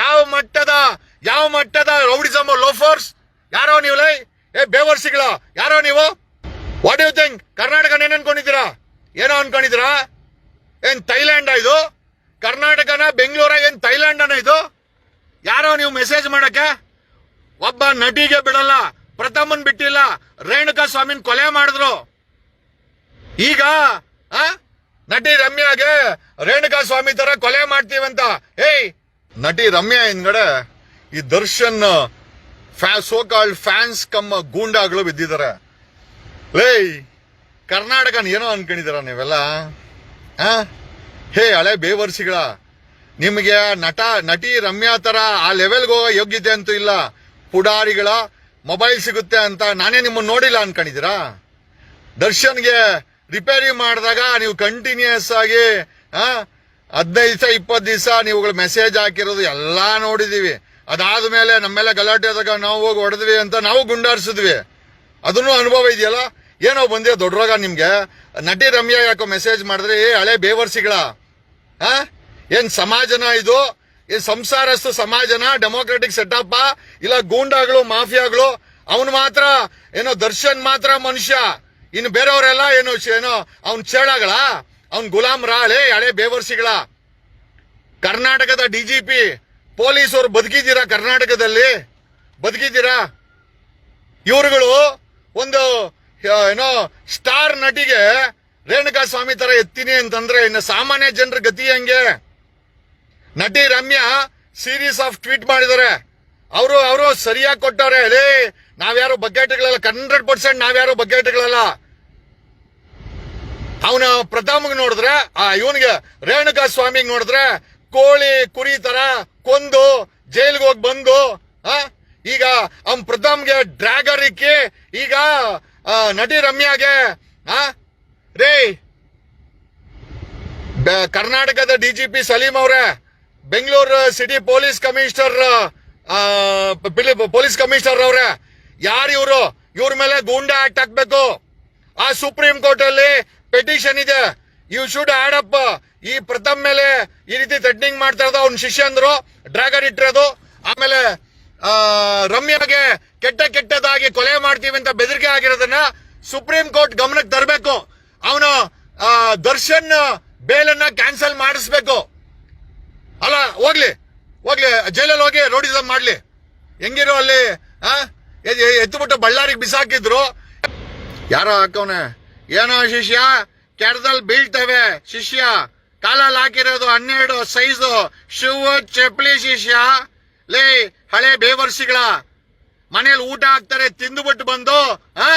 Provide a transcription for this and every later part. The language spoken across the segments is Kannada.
ಯಾವ ಮಟ್ಟದ ಯಾವ ಮಟ್ಟದ ರೌಡಿಸಮ್ ಲೋಫರ್ಸ್? ಯಾರೋ ನೀವು ಲೈ? ಏ, ಬೇವರ್ಸಿಗಳ, ಯಾರೋ ನೀವು? ವಾಟ್ ಯು ಥಿಂಕ್ ಕರ್ನಾಟಕ ಏನ್ ಅನ್ಕೊಂಡಿದ್ದೀರಾ? ಏನೋ ಅನ್ಕೊಂಡಿದ್ದೀರಾ? ಏನ್ ಥೈಲ್ಯಾಂಡ್ ಇದು? ಕರ್ನಾಟಕನ ಬೆಂಗಳೂರಾಗ ಏನ್ ಥೈಲ್ಯಾಂಡ್ ಅನ್ನ ಇದು? ಯಾರೋ ನೀವು ಮೆಸೇಜ್ ಮಾಡಕ್ಕೆ? ಒಬ್ಬ ನಟಿಗೆ ಬಿಡಲ್ಲ, ಪ್ರಥಮನ್ ಬಿಟ್ಟಿಲ್ಲ, ರೇಣುಕಾ ಸ್ವಾಮಿನ ಕೊಲೆ ಮಾಡಿದ್ರು. ಈಗ? ನಟಿ ರಮ್ಯಾಗೆ ರೇಣುಕಾ ಸ್ವಾಮಿ ತರ ಕೊಲೆ ಮಾಡ್ತೀವಂತ. ಏಯ್ ನಟಿ ರಮ್ಯಾ ಹಿಂದ್ಗಡೆ ಈ ದರ್ಶನ್ ಸೋ ಕಾಲ್ಡ್ ಫ್ಯಾನ್ಸ್ ಕಮ್ಮ ಗೂಂಡಾಗಳು ಬಿದ್ದಿದ್ದಾರೆ ಲೇಯ್ ಕರ್ನಾಟಕನ ಏನೋ ಅನ್ಕೊಂಡಿದ್ದೀರ ನೀವೆಲ್ಲ? ಹೇ, ಹಳೆ ಬೇವರ್ಸಿಗಳ, ನಿಮಗೆ ನಟ, ನಟಿ ರಮ್ಯಾ ತರ ಆ ಲೆವೆಲ್ಗೆ ಹೋಗೋ ಯೋಗ್ಯತೆ ಅಂತೂ ಇಲ್ಲ. ಪುಡಾರಿಗಳ ಮೊಬೈಲ್ ಸಿಗುತ್ತೆ ಅಂತ ನಾನೇ ನಿಮ್ಮನ್ನು ನೋಡಿಲ್ಲ ಅನ್ಕೊಂಡಿದ್ದೀರಾ ದರ್ಶನ್ಗೆ ರಿಪೇರಿ ಮಾಡಿದಾಗ ನೀವು ಕಂಟಿನ್ಯೂಸ್ ಆಗಿ ಹದಿನೈದು ದಿವಸ, ಇಪ್ಪತ್ತು ದಿವಸ ನೀವುಗಳು ಮೆಸೇಜ್ ಹಾಕಿರೋದು ಎಲ್ಲಾ ನೋಡಿದೀವಿ. ಅದಾದ್ಮೇಲೆ ನಮ್ಮೆಲ್ಲ ಗಲಾಟೆ ಆದಾಗ ನಾವು ಹೋಗಿ ಹೊಡೆದ್ವಿ ಅಂತ ನಾವು ಗುಂಡಾರಿಸಿದ್ವಿ. ಅದನ್ನು ಅನುಭವ ಇದೆಯಲ್ಲ? ಏನೋ ಬಂದಿಯೋ ದೊಡ್ಡ ರೋಗ ನಿಮ್ಗೆ? ನಟಿ ರಮ್ಯಾ ಯಾಕೋ ಮೆಸೇಜ್ ಮಾಡಿದ್ರೆ, ಏ, ಹಳೆ ಬೇವರ್ಸಿಗಳ, ಆ? ಏನ್ ಸಮಾಜನ ಇದು? ಏನ್ ಸಂಸಾರಸ್ತು ಸಮಾಜನ ಡೆಮೋಕ್ರೆಟಿಕ್ ಸೆಟಪ್ ಇಲ್ಲ ಗೂಂಡಾಗಳು, ಮಾಫಿಯಾಗಳು, ಅವನು ಮಾತ್ರ, ಏನೋ ದರ್ಶನ್ ಮಾತ್ರ ಮನುಷ್ಯ. ಇನ್ನು ಬೇರೆಯವರೆಲ್ಲ ಏನು, ಏನೋ ಅವನು ಚೇಳಗಳ? ಅವ್ನ್ ಗುಲಾಮ್ ರಾಳೆ, ಹಳೆ ಬೇವರ್ಸಿಗಳ. ಕರ್ನಾಟಕದ ಡಿಜಿಪಿ ಪೊಲೀಸರು ಬದುಕಿದ್ದೀರಾ ಕರ್ನಾಟಕದಲ್ಲಿ? ಬದುಕಿದ್ದೀರಾ? ಇವರುಗಳು ಒಂದು ಏನೋ, ಸ್ಟಾರ್ ನಟಿಗೆ ರೇಣುಕಾ ಸ್ವಾಮಿ ತರ ಎತ್ತೀನಿ ಅಂತಂದ್ರೆ ಇನ್ನು ಸಾಮಾನ್ಯ ಜನರ ಗತಿ ಹಂಗೆ? ನಟಿ ರಮ್ಯಾ ಸೀರೀಸ್ ಆಫ್ ಟ್ವೀಟ್ ಮಾಡಿದ್ದಾರೆ. ಅವರು ಅವರು ಸರಿಯಾಗಿ ಕೊಟ್ಟವ್ರೆ. ಅದೇ ನಾವ್ಯಾರು ಬಗ್ಗೆಟ್ಗಳಲ್ಲ ಹಂಡ್ರೆಡ್ ಪರ್ಸೆಂಟ್ ನಾವ್ಯಾರು ಬಗ್ಗೆಟ್ಗಳಲ್ಲ. ಅವನ ಪ್ರತಾಮಗ್ ನೋಡಿದ್ರೆ, ಆ ಇವನಿಗೆ ರೇಣುಕಾ ಸ್ವಾಮಿಗೆ ನೋಡಿದ್ರೆ, ಕೋಳಿ ಕುರಿ ತರ ಕೊಂದು, ಜೈಲ್ಗೆ ಹೋಗಿ ಬಂದು, ಆ, ಈಗ ಅವನ್ ಪ್ರಥಮ್ಗೆ ಡ್ರ್ಯಾಗರ್ ಇಕ್ಕಿ, ಈಗ ನಟಿ ರಮ್ಯಾಗೆ, ಆ, ರೇ ಡಿ ಕರ್ನಾಟಕದ ಡಿಜಿಪಿ ಸಲೀಂ ಅವರೇ, Bengaluru city police commissioner police commissioner ಅವರೇ, ಯಾರು ಇವರು? ಇವ್ರ ಮೇಲೆ ಗೂಂಡಾ ಆಕ್ಟ್ ಹಾಕ್ಬೇಕು. ಆ ಸುಪ್ರೀಂ ಕೋರ್ಟ್ ಅಲ್ಲಿ ಪೆಟಿಷನ್ ಇದೆ. ಯು ಶುಡ್ ಆಡ್ ಅಪ್ ಈ ಪ್ರಥಮ್ ಮೇಲೆ ಈ ರೀತಿ ಥ್ರೆಟ್ನಿಂಗ್ ಮಾಡ್ತಾ ಇರೋದು ಅವ್ನ ಶಿಷ್ಯಂದ್ರು ಡ್ರ್ಯಾಗನ್ ಇಟ್ಟಿರೋದು. ಆಮೇಲೆ ರಮ್ಯಾಗೆ ಕೆಟ್ಟ ಕೆಟ್ಟದಾಗಿ ಕೊಲೆ ಮಾಡ್ತೀವಿ ಅಂತ ಬೆದರಿಕೆ ಆಗಿರೋದನ್ನ ಸುಪ್ರೀಂ ಕೋರ್ಟ್ ಗಮನಕ್ಕೆ ತರಬೇಕು. ಅವನು ದರ್ಶನ್ ಬೇಲನ್ನ ಕ್ಯಾನ್ಸಲ್ ಮಾಡಿಸ್ಬೇಕು. ಅಲ್ಲ, ಹೋಗ್ಲಿ. ಹೋಗ್ಲಿ. ಜೈಲಲ್ಲಿ ಹೋಗಿ ರೋಡಿಸಮ್ ಮಾಡ್ಲಿ. ಹೆಂಗಿರೋ ಅಲ್ಲಿ, ಆ ಬಿಟ್ಟು ಬಳ್ಳಾರಿಗೆ ಬಿಸಾಕಿದ್ರು. ಯಾರೋ ಹಾಕವ್ನೆ. ಏನೋ ಶಿಷ್ಯ ಕೆಡದಲ್ಲಿ ಬೀಳ್ತವೆ. ಶಿಷ್ಯ ಕಾಲಲ್ಲಿ ಹಾಕಿರೋದು ಹನ್ನೆರಡು ಸೈಜು. ಶೂ ಚಪ್ಪಲಿ ಶಿಷ್ಯ. ಲೇ, ಹಳೆ ಬೇವರ್ಸಿಗಳ. ಮನೇಲಿ ಊಟ ಹಾಕ್ತಾರೆ, ತಿಂದುಬಿಟ್ಟು ಬಂದು, ಆ,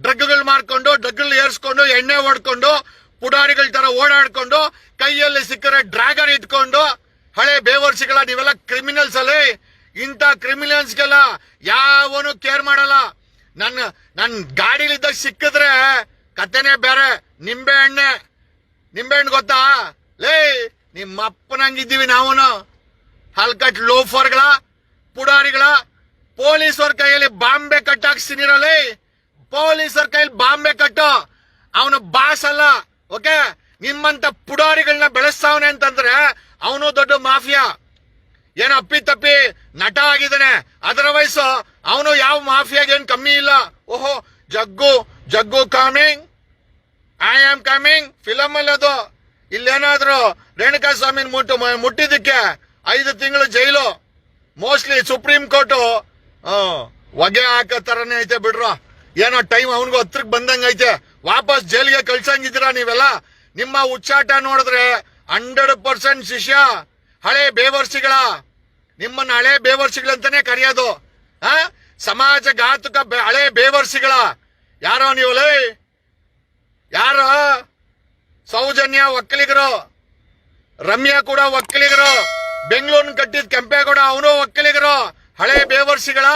ಡ್ರಗ್ಗಳು ಮಾರ್ಕೊಂಡು, ಡ್ರಗ್ಗಳು ಏರ್ಸ್ಕೊಂಡು, ಎಣ್ಣೆ ಹೊಡ್ಕೊಂಡು, ಪುಡಾರಿಗಳ ತರ ಓಡಾಡ್ಕೊಂಡು, ಕೈಯಲ್ಲಿ ಸಿಕ್ಕರೆ ಡ್ರ್ಯಾಗನ್ ಇಟ್ಕೊಂಡು, ಹಳೆ ಬೇವರ್ಸಿಗಳ ನೀವೆಲ್ಲ ಕ್ರಿಮಿನಲ್ಸ್ ಅಲ್ಲಿ. ಇಂಥ ಕ್ರಿಮಿನಲ್ಸ್ಗೆಲ್ಲ ಯಾವನು ಕೇರ್ ಮಾಡಲ್ಲ. ನನ್ನ ನನ್ನ ಗಾಡಿಲಿದ್ದಾಗ ಸಿಕ್ಕಿದ್ರೆ ಕತೆನೇ ಬೇರೆ, ನಿಂಬೆ ಎಣ್ಣೆ. ನಿಂಬೆ ಹಣ್ಣು ಗೊತ್ತಾ? ಲೇ ನಿಮ್ಮ ಅಪ್ಪನಂಗಿದ್ದೀವಿ ನಾವು ಹಲ್ಕಟ್ ಲೋಫರ್ಗಳ, ಪುಡಾರಿಗಳ ಪೊಲೀಸರ ಕೈಯಲ್ಲಿ ಬಾಂಬೆ ಕಟ್ಟಾಕ್ಸಿನಿರಲಿ ಪೊಲೀಸರ ಕೈಯಲ್ಲಿ ಬಾಂಬೆ ಕಟ್ಟು ಅವನು ಬಾಸ್ ಅಲ್ಲ, ಓಕೆ? ನಿಮ್ಮಂತ ಪುಡಾರಿಗಳನ್ನ ಬೆಳೆಸ್ತಾವನೆ ಅಂತಂದ್ರೆ ಅವನು ದೊಡ್ಡ ಮಾಫಿಯಾ. ಏನು ಅಪ್ಪಿ ತಪ್ಪಿ ನಟ ಆಗಿದ್ದಾನೆ. ಅದರ ವಯಸ್ಸು ಅವನು ಯಾವ ಮಾಫಿಯಾಗೇನು ಕಮ್ಮಿ ಇಲ್ಲ. ಓಹೋ Jaggu Jaggu coming I am coming film ಅಲ್ಲಿ ಅದು. ಇಲ್ಲೇನಾದ್ರು ರೇಣುಕಾ ಸ್ವಾಮಿನ ಮುಟ್ಟು ಮುಟ್ಟಿದ್ದಕ್ಕೆ ಐದು ತಿಂಗಳು ಜೈಲು. ಮೋಸ್ಟ್ಲಿ ಸುಪ್ರೀಂ ಕೋರ್ಟು ಹೊಗೆ ಹಾಕೋ ತರನೇ ಐತೆ ಬಿಡ್ರು. ಏನೋ ಟೈಮ್ ಅವನಿಗೂ ಹತ್ರಕ್ಕೆ ಬಂದಂಗ ಐತೆ. ವಾಪಸ್ ಜೈಲಿಗೆ ಕಳ್ಸಂಗಿದ್ದೀರಾ ನೀವೆಲ್ಲ? ನಿಮ್ಮ ಉಚ್ಚಾಟ ನೋಡಿದ್ರೆ ಹಂಡ್ರೆಡ್ ಪರ್ಸೆಂಟ್ ಶಿಷ್ಯ. ಹಳೆ ಬೇವರ್ಸಿಗಳ ನಿಮ್ಮನ್ನ ಹಳೆ ಬೇವರ್ಸಿಗಳಂತಾನೆ ಕರೆಯೋದು. ಆ? ಸಮಾಜ ಘಾತುಕ ಹಳೆ ಬೇವರ್ಸಿಗಳ ಯಾರೋ ನೀವು ಲೈ? ಯಾರು? ಸೌಜನ್ಯ ಒಕ್ಕಲಿಗರು ರಮ್ಯಾ ಕೂಡ ಒಕ್ಕಲಿಗರು ಬೆಂಗಳೂರಿನ ಕಟ್ಟಿದ ಕೆಂಪೇಗೌಡ ಅವನು ಒಕ್ಕಲಿಗರು ಹಳೆ ಬೇವರ್ಸಿಗಳ